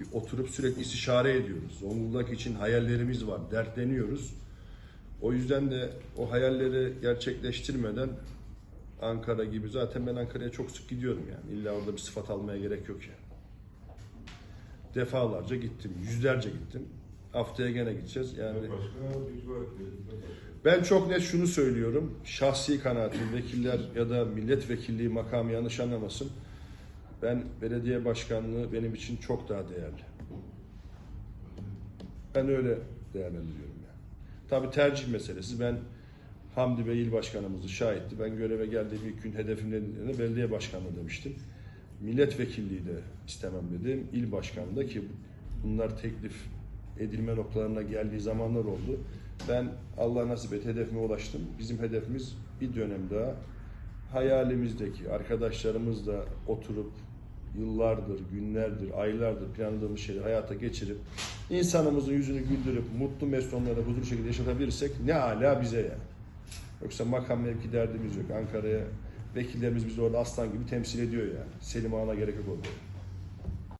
bir oturup sürekli istişare ediyoruz. Zonguldak için hayallerimiz var, dertleniyoruz. O yüzden de o hayalleri gerçekleştirmeden Ankara gibi zaten ben Ankara'ya çok sık gidiyorum yani. İlla orada bir sıfat almaya gerek yok yani. Defalarca gittim, yüzlerce gittim. Haftaya gene gideceğiz. Yani ben çok net şunu söylüyorum. Şahsi kanaatim, vekiller ya da milletvekilliği makamı yanlış anlamasın. Ben belediye başkanlığı benim için çok daha değerli. Ben öyle değerlendiriyorum yani. Tabii tercih meselesi. Ben Hamdi Bey il başkanımızı şahitti. Ben göreve geldiğim ilk gün hedefim nedeniyle belediye başkanlığı demiştim. Milletvekilliği de istemem dedim. İl başkanlığı da ki bunlar teklif edilme noktalarına geldiği zamanlar oldu. Ben Allah nasip et hedefime ulaştım. Bizim hedefimiz bir dönem daha hayalimizdeki arkadaşlarımızla oturup yıllardır, günlerdir, aylardır planladığımız şeyleri hayata geçirip insanımızın yüzünü güldürüp mutlu mesut onlara huzurlu şekilde yaşatabilirsek ne ala bize yani. Yoksa makam mevki derdimiz yok. Ankara'ya vekillerimiz bizi orada aslan gibi temsil ediyor yani. Selim Ağa'na gerek yok orada.